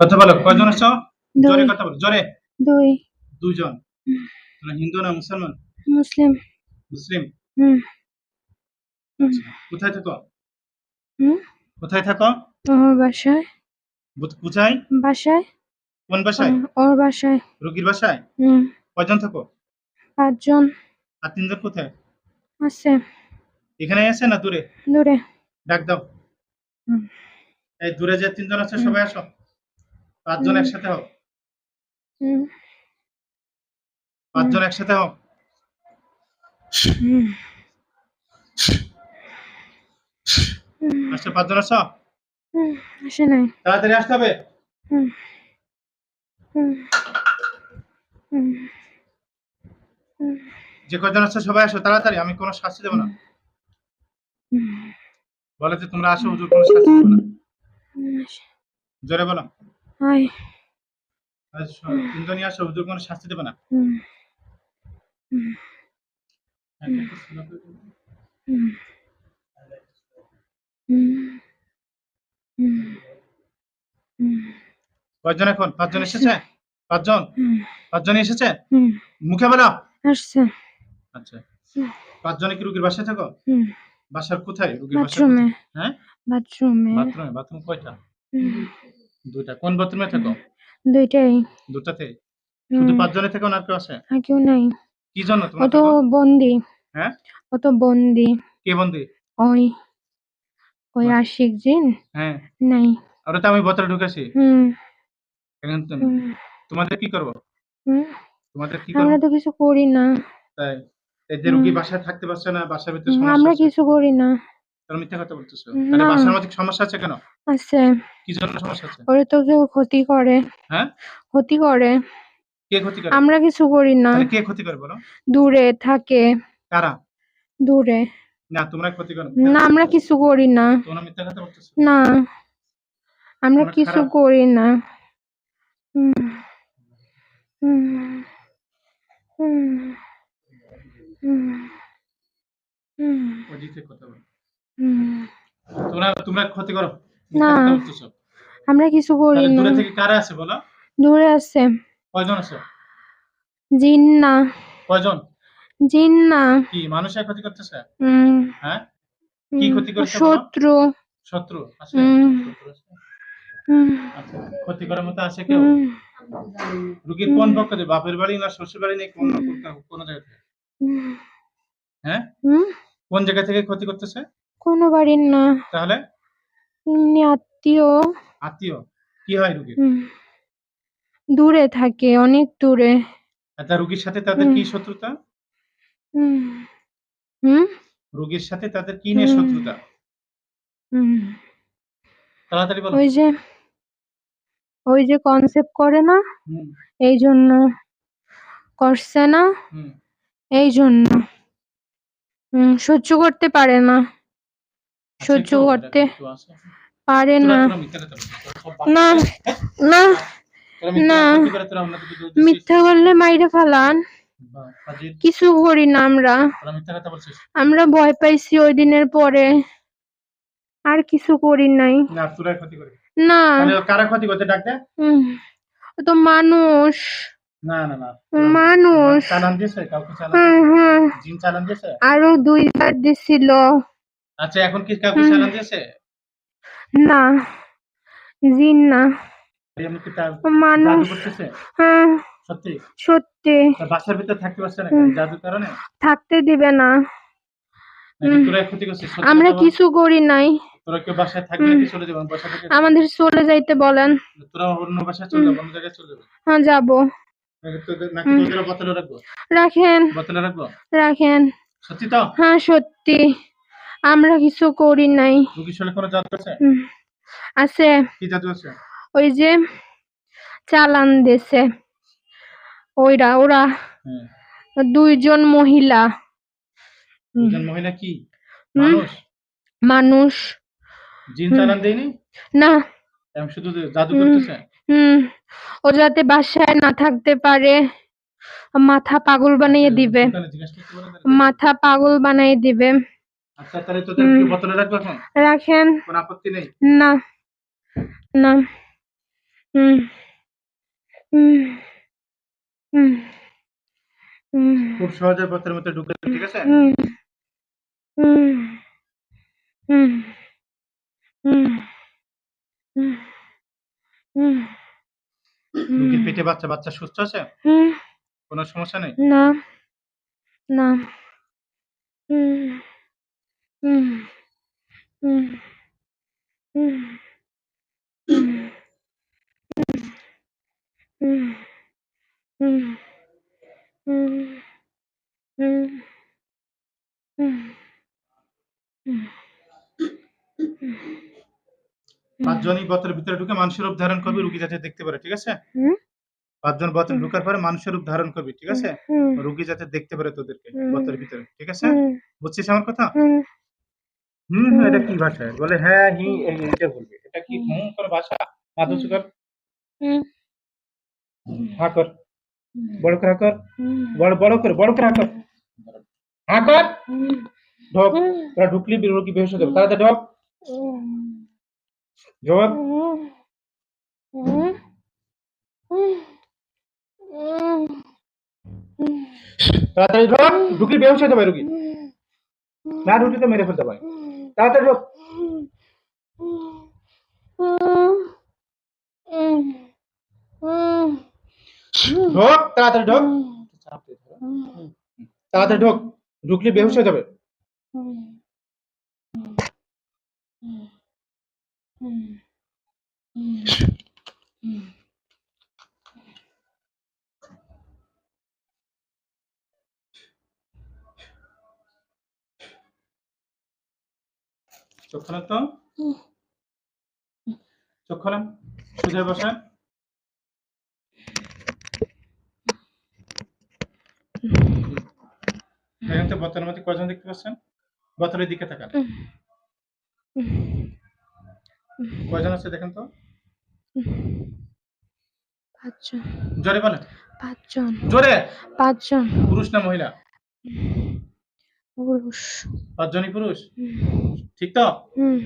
কথা বলো কয়জন আছো? জোরে কথা বলো জোরে। দুই। দুইজন। তোমরা হিন্দু না মুসলমান? মুসলিম। মুসলিম? হুম। হুম কোথায় থাকো? হুম? কোথায় থাকো? ওর বাসায়। কোথায়? বাসায়। কোন বাসায়? ওর- বাসায়। রোগীর বাসায়? হুম। কয়জন থাকো? পাঁচজন। আর তিনজন কোথায়? আছে। এখানে আছে না দূরে? দূরে। ডাক দাও। এই দূরে যে তিনজন আছে। সবাই আসো। পাঁচজন। একসাথে হুম। পাঁচজন একসাথে হুম, আচ্ছা পাঁচজন আসো হুম, আসে নাই। তাড়াতাড়ি আসতে হবে। যে কজন আছে সবাই আসো তাড়াতাড়ি আমি কোনো শাস্তি দেবো না। বলে যে তোমরা আসো হুজুর কোনো শাস্তি দেবো না। জোরে বলো। আসো, তিনজনই আসো হুজুর কোনো শাস্তি দেবে না। কয়জন এখন পাঁচজন এসেছে? পাঁচজন? পাঁচজন এসেছে? মুখে বলো আসছে। আচ্ছা। পাঁচজনে কি রুগীর বাসায় থাকো? বাসার কোথায়? রুগীর বাসা বাথরুমে। হ্যাঁ? বাথরুমে। বাথরুমে বাথরুম কয়টা? দুইটা। কোন বাথরুমে থাকো? দুইটাই। দুটাতে শুধু পাঁচজনে থাকো না কেউ আছে? আর কেউ নাই। কি জন্য ও তোমরা তো বন্দি। হ্যাঁ? ও তো বন্দি। কে বন্দি? ওই। ওই আশিক জিন? হ্যাঁ। নাই। ওটা তো আমি বোতলে ঢুকেছি। হুম। এখন তোমাদের কি করব? হুম, তোমাদের কি করব? আমরা তো কিছু করি না। তাই। এই যে রুগী। বাসায় থাকতে পারছে না বাসার ভিতরে সমস্যা আমরা কিছু করি না। মিথ্যা কথা বলতেছো। হুম, তাহলে বাসার মধ্যে সমস্যা আছে কেন? আছে। কি জন্য সমস্যা আছে? ওরে তো কেউ ক্ষতি করে। হ্যাঁ? ক্ষতি করে। কে ক্ষতি করে? আমরা কিছু করি না। তাহলে কে ক্ষতি করে বলো? দূরে থাকে। কারা? দূরে। না তোমরা ক্ষতি করো। না আমরা কিছু করি না। তোমরা মিথ্যা কথা বলতেছো? না। আমরা কিছু করি না। হুম। কথা বলো। হুম তোমরা তোমরা ক্ষতি করো। না। আমরা কিছু করি না। দূরে থেকে কারা আছে বলো? দূরে আছে। কয়জন আছে? জিন্না। কয়জন? জিন্না। কি মানুষের ক্ষতি করতেছে? হ্যাঁ? কি ক্ষতি করছে শত্রু। শত্রু আছে? আচ্ছা ক্ষতি করার মতো আছে কেউ? রুগীর কোন পক্ষ থেকে? বাপের বাড়ি না শ্বশুর বাড়ি নেই? কোন কোন- কোন জায়গা থেকে? হ্যাঁ? কোন জায়গা থেকে ক্ষতি করতেছে? কোনো বাড়ির না। তাহলে? এমনি আত্মীয়। আত্মীয়? কি হয় রুগীর? হুম। দূরে থাকে অনেক দূরে। আর তার রুগীর সাথে তাদের কি হুম। শত্রুতা? হুম। হুম? রুগীর সাথে তাদের কি নিয়ে হুম। শত্রুতা? হুম। তাড়াতাড়ি বলো। ওই যে ওই যে কনসেপ্ট করে না? হুম, এই জন্য করছে না? হুম। এই জন্য। হুম সহ্য করতে পারে না। সহ্য করতে পারে না। না না না। দিছিস। মিথ্যা বললে মাইরে ফেলান। কিছু করি না আমরা। আমরা ভয় পাইছি ওই দিনের পরে আর কিছু করি নাই না। না কারা ক্ষতি করতে ডাক দে? হুম, ও তো মানুষ না, না, না। মানুষ চালান দিয়েছে? আরও দুইবার দিছিল আচ্ছা, এখন কি কাউকে হুম। দিয়েছে? না জিন না এমনি কি তা- মানুষ করতেছে? হ্যাঁ সত্যি? সত্যি তা বাসার ভিতর থাকতে পারছে না হুম। জাদুর কারণে? থাকতে দিবে না নাকি হুম। তোরাই ক্ষতি করছিস? সত্যি আমরা কথা বল। কিছু করি নাই তোরা কেউ বাসায় থাকলে হুম। চলে যাবে বাসা থেকে আমাদের চলে যাইতে বলেন তোরা অন্য বাসায় চলে যাবে অন্য জায়গায় চলে যাবে হ্যাঁ যাব নাকি তোদের নাকি হুম। তোদের বোতলে রাখব রাখেন বোতলে রাখব রাখেন সত্যি তো হ্যাঁ সত্যি আমরা কিছু করি নাই। আছে? ওই যে চালান দেশে ওইরা ওরা হ্যাঁ। দুইজন মহিলা। মহিলা কি। মানুষ? মানুষ। জিন চালান দেয়নি? না। শুধু জাদু হুম। করতেছে হুম ও যাতে বাসায় না থাকতে পারে মাথা পাগল বানিয়ে দিবে? মাথা পাগল বানিয়ে দিবে। আচ্ছা তাহলে তোদের। কি বোতলে রাখব এখন? রাখেন। কোনো আপত্তি নেই? না। না। হুম। হুম। হুম। হুম। খুব সহজে মধ্যে ঢুকে ঠিক আছে? হুম। হুম। হুম। হুম। হুম। হুম। রুগীর পেটে বাচ্চা বাচ্চা সুস্থ আছে? কোনো সমস্যা নেই? না। না। হুম। পাঁচজনই বতের ভিতরে ঢুকে মানুষের রূপ ধারণ করবে রুগী যাতে দেখতে পারে ঠিক আছে? পাঁচজন বতে ঢুকার পরে মানুষের রূপ ধারণ করবি ঠিক আছে? রুগী যাতে দেখতে পারে তোদেরকে। বতের ভিতরে ঠিক আছে? বুঝছিস আমার কথা? হুম হুম হুম, এটা কি ভাষা বলে হ্যাঁ হি এই এটা বলবে এটা কি হুম করে ভাষা মাধু কর হুম হা কর বড় করে হা কর হুম বড় বড় করে বড় করে হা কর হা কর হুম ঢোক তোরা ঢুকলি রুগী বেহুশ হয়ে যাবে তাড়াতাড়ি ঢোক ঢোক তাড়াতাড়ি ঢোক ঢুকলি বেহুশ হয়ে যাবে রুগী না ঢুকলি তো মেরে ফেলতে পারে তাড়াতাড়ি ঢোক ঢোক তাড়াতাড়ি ঢোক। তাড়াতাড়ি ঢোক ঢুকলি বেহুশ হয়ে যাবে। চোখ খোলেন তো চোখ খোলেন। সোজা বসেন দেখেন তো বতনের মধ্যে কজন দেখতে পাচ্ছেন? বতরের দিকে তাকান। কয়জন আছে দেখেন তো? পাঁচজন। জোরে বলেন। পাঁচজন। জোরে? পাঁচজন। পুরুষ না মহিলা? পুরুষ। পাঁচজনই পুরুষ? ঠিক তো? হুম।